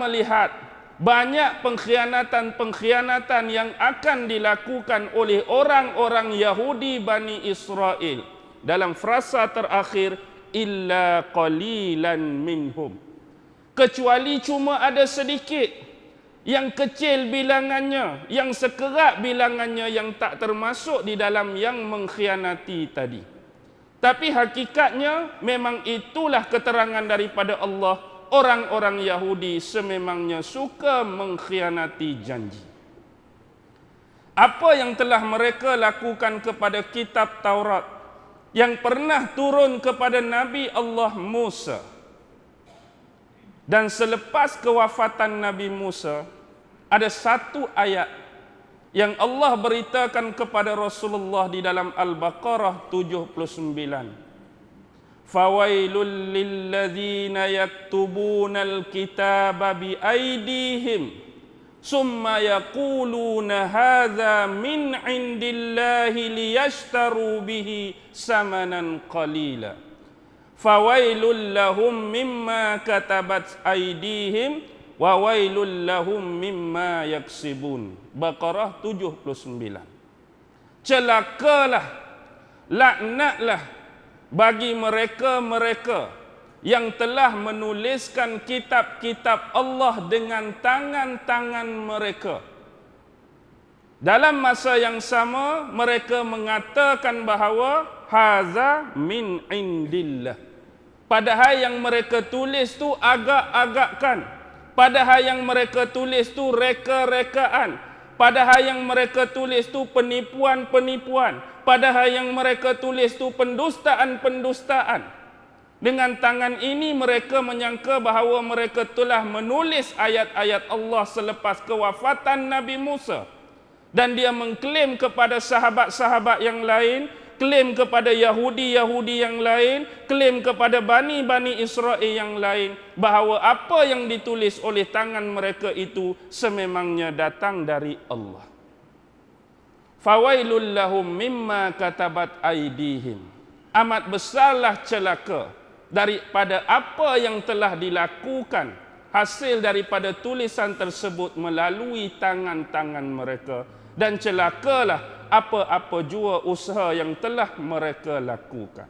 melihat banyak pengkhianatan-pengkhianatan yang akan dilakukan oleh orang-orang Yahudi Bani Israel. Dalam frasa terakhir illa qalilan minhum. Kecuali cuma ada sedikit yang kecil bilangannya yang sekerat bilangannya yang tak termasuk di dalam yang mengkhianati tadi. Tapi hakikatnya memang itulah keterangan daripada Allah orang-orang Yahudi sememangnya suka mengkhianati janji. Apa yang telah mereka lakukan kepada kitab Taurat yang pernah turun kepada Nabi Allah Musa dan selepas kewafatan Nabi Musa ada satu ayat yang Allah beritakan kepada Rasulullah di dalam Al-Baqarah 79 فَوَيْلٌ لِلَّذِينَ يَكْتُبُونَ الْكِتَابَ بِأَيْدِيهِمْ ثُمَّ يَقُولُونَ هَذَا مِنْ عِنْدِ اللَّهِ لِيَشْتَرُوا بِهِ ثَمَنًا قَلِيلًا فَوَيْلٌ لَهُمْ مِمَّا كَتَبَتْ أَيْدِيهِمْ وَوَيْلٌ لَهُمْ مِمَّا يَكْسِبُونَ بَقَرَةُ 79 Celakalah laknatlah bagi mereka-mereka yang telah menuliskan kitab-kitab Allah dengan tangan-tangan mereka. Dalam masa yang sama mereka mengatakan bahawa haza min indillah. Padahal yang mereka tulis tu agak-agakkan. Padahal yang mereka tulis tu reka-rekaan. Padahal yang mereka tulis tu penipuan-penipuan padahal yang mereka tulis itu pendustaan-pendustaan. Dengan tangan ini mereka menyangka bahawa mereka telah menulis ayat-ayat Allah selepas kewafatan Nabi Musa. Dan dia mengklaim kepada sahabat-sahabat yang lain, klaim kepada Yahudi-Yahudi yang lain, klaim kepada Bani-Bani Israel yang lain, bahawa apa yang ditulis oleh tangan mereka itu sememangnya datang dari Allah. Fawailul lahum mimma katabat aidihim. Amat besarlah celaka daripada apa yang telah dilakukan hasil daripada tulisan tersebut melalui tangan-tangan mereka dan celakalah apa-apa jua usaha yang telah mereka lakukan.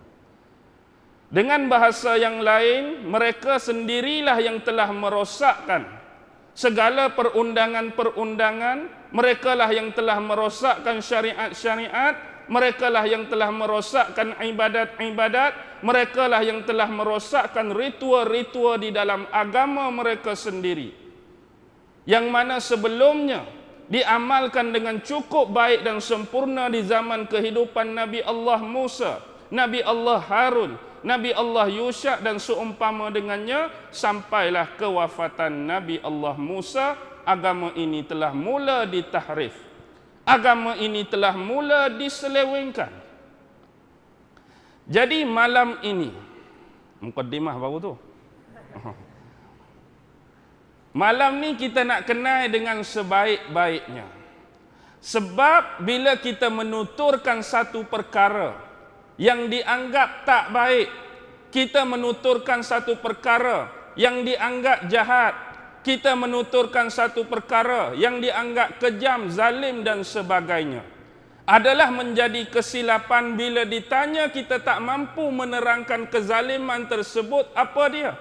Dengan bahasa yang lain, mereka sendirilah yang telah merosakkan segala perundangan-perundangan mereka lah yang telah merosakkan syariat-syariat mereka lah yang telah merosakkan ibadat-ibadat mereka lah yang telah merosakkan ritual-ritual di dalam agama mereka sendiri. Yang mana sebelumnya diamalkan dengan cukup baik dan sempurna di zaman kehidupan Nabi Allah Musa, Nabi Allah Harun, Nabi Allah Yusha dan seumpama dengannya sampailah kewafatan Nabi Allah Musa agama ini telah mula ditahrif. Agama ini telah mula diselewengkan. Jadi malam ini, mukaddimah baru tu. Malam ni kita nak kenal dengan sebaik-baiknya. Sebab bila kita menuturkan satu perkara yang dianggap tak baik, kita menuturkan satu perkara yang dianggap jahat, kita menuturkan satu perkara yang dianggap kejam, zalim dan sebagainya. Adalah menjadi kesilapan bila ditanya kita tak mampu menerangkan kezaliman tersebut apa dia?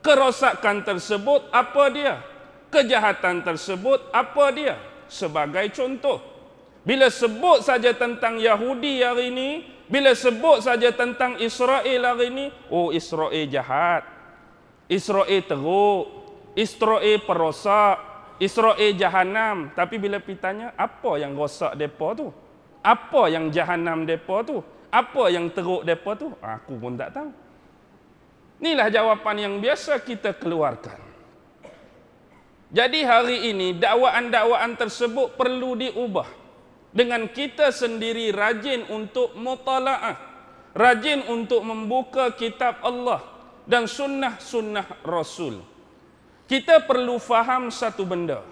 Kerosakan tersebut apa dia? Kejahatan tersebut apa dia? Sebagai contoh, bila sebut saja tentang Yahudi hari ini, bila sebut saja tentang Israel hari ini, oh Israel jahat. Israel teruk, Israel perosak, Israel jahanam. Tapi bila pitanya, apa yang rosak depa tu? Apa yang jahanam depa tu? Apa yang teruk depa tu? Aku pun tak tahu. Inilah jawapan yang biasa kita keluarkan. Jadi hari ini dakwaan-dakwaan tersebut perlu diubah dengan kita sendiri rajin untuk mutalaah, rajin untuk membuka kitab Allah dan sunnah-sunnah Rasul kita perlu faham satu benda.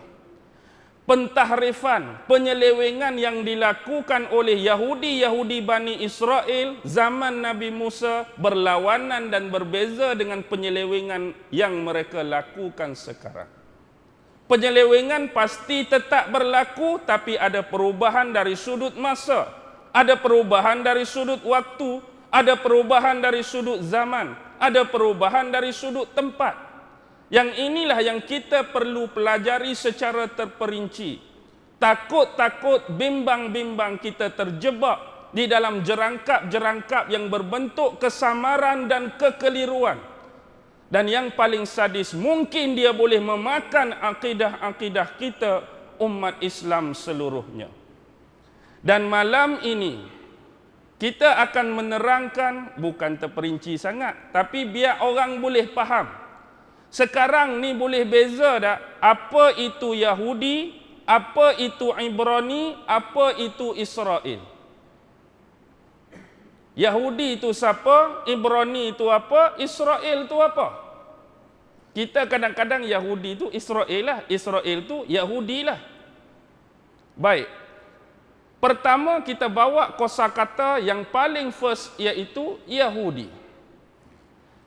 Pentahrifan, penyelewengan yang dilakukan oleh Yahudi-Yahudi Bani Israel zaman Nabi Musa berlawanan dan berbeza dengan penyelewengan yang mereka lakukan sekarang. Penyelewengan pasti tetap berlaku tapi ada perubahan dari sudut masa, ada perubahan dari sudut waktu, ada perubahan dari sudut zaman, ada perubahan dari sudut tempat. Yang inilah yang kita perlu pelajari secara terperinci. Takut-takut bimbang-bimbang kita terjebak di dalam jerangkap-jerangkap yang berbentuk kesamaran dan kekeliruan dan yang paling sadis mungkin dia boleh memakan akidah-akidah kita umat Islam seluruhnya. Dan malam ini kita akan menerangkan bukan terperinci sangat tapi biar orang boleh faham. Sekarang ni boleh beza tak apa itu Yahudi, apa itu Ibrani, apa itu Israel. Yahudi itu siapa? Ibrani itu apa? Israel itu apa? Kita kadang-kadang Yahudi itu Israel lah. Israel itu Yahudi lah. Baik. Pertama kita bawa kosakata yang paling first iaitu Yahudi.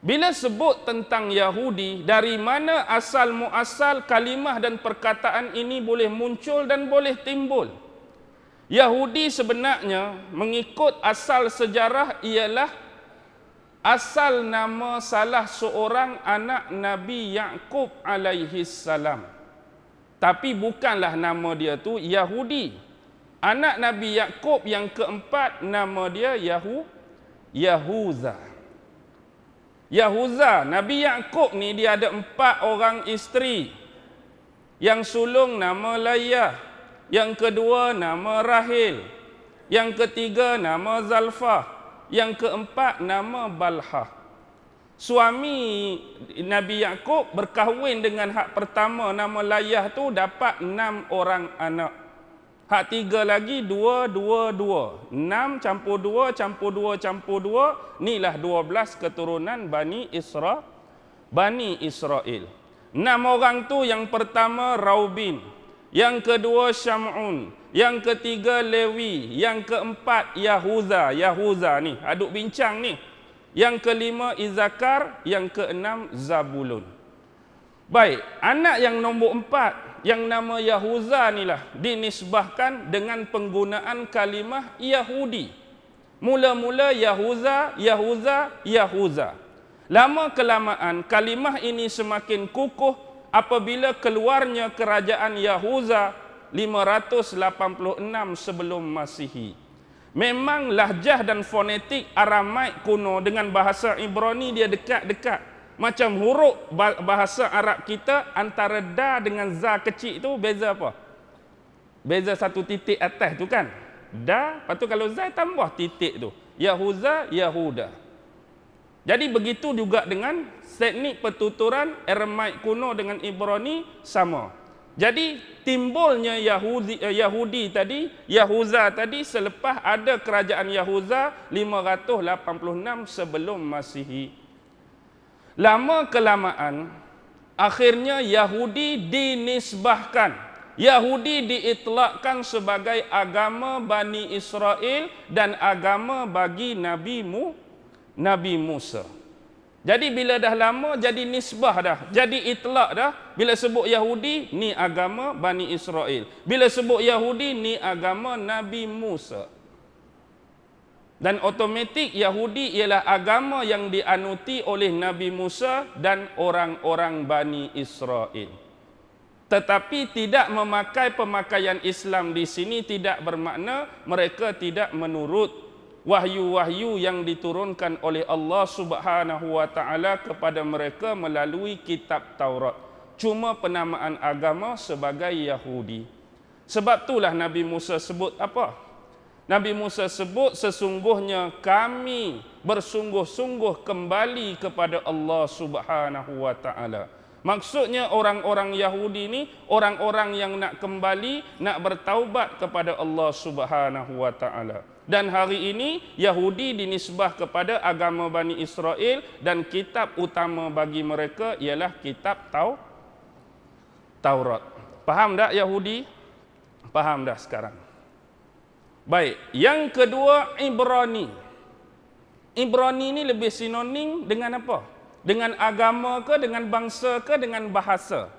Bila sebut tentang Yahudi, dari mana asal muasal kalimah dan perkataan ini boleh muncul dan boleh timbul? Yahudi sebenarnya mengikut asal sejarah ialah asal nama salah seorang anak Nabi Yakub alaihi salam. Tapi bukanlah nama dia tu Yahudi. Anak Nabi Yakub yang keempat nama dia Yahu Yahuza. Yahuza, Nabi Yakub ni dia ada empat orang isteri. Yang sulung nama Layah, yang kedua nama Rahil. Yang ketiga nama Zalfah. Yang keempat nama Balha. Suami Nabi Yakub berkahwin dengan hak pertama nama Layah tu dapat enam orang anak. Hak tiga lagi dua, dua, dua. Enam campur dua, campur dua, campur dua. Inilah dua belas keturunan Bani Isra. Bani Israel. Enam orang tu yang pertama Raubin yang kedua Syam'un, yang ketiga Lewi, yang keempat Yahuza, Yahuza ni, aduk bincang ni. Yang kelima Izakar, yang keenam Zabulun. Baik, anak yang nombor empat, yang nama Yahuza ni lah, dinisbahkan dengan penggunaan kalimah Yahudi. Mula-mula Yahuza, Yahuza, Yahuza. Lama kelamaan kalimah ini semakin kukuh apabila keluarnya kerajaan Yahuza 586 sebelum Masihi. Memang lahjah dan fonetik Aramaik kuno dengan bahasa Ibrani dia dekat-dekat. Macam huruf bahasa Arab kita antara da dengan za kecil itu beza apa? Beza satu titik atas tu kan? Da, lepas tu kalau za tambah titik tu. Yahuza, Yahuda. Jadi begitu juga dengan teknik pertuturan Aramaik kuno dengan Ibrani sama. Jadi timbulnya Yahudi, eh, Yahudi tadi, Yahuza tadi selepas ada kerajaan Yahuza 586 sebelum Masihi. Lama kelamaan akhirnya Yahudi dinisbahkan Yahudi diitlakkan sebagai agama Bani Israel dan agama bagi Nabi Nabi Musa. Jadi bila dah lama jadi nisbah dah, jadi itlak dah. Bila sebut Yahudi ni agama Bani Israel. Bila sebut Yahudi ni agama Nabi Musa. Dan otomatik Yahudi ialah agama yang dianuti oleh Nabi Musa dan orang-orang Bani Israel. Tetapi tidak memakai pemakaian Islam di sini tidak bermakna mereka tidak menurut wahyu-wahyu yang diturunkan oleh Allah Subhanahu wa taala kepada mereka melalui kitab Taurat. Cuma penamaan agama sebagai Yahudi. Sebab itulah Nabi Musa sebut apa? Nabi Musa sebut sesungguhnya kami bersungguh-sungguh kembali kepada Allah Subhanahu wa taala. Maksudnya orang-orang Yahudi ini orang-orang yang nak kembali nak bertaubat kepada Allah Subhanahu wa taala. Dan hari ini Yahudi dinisbah kepada agama Bani Israel dan kitab utama bagi mereka ialah kitab Tau Taurat. Faham tak Yahudi? Faham dah sekarang. Baik, yang kedua Ibrani. Ibrani ini lebih sinonim dengan apa? Dengan agama ke, dengan bangsa ke, dengan bahasa?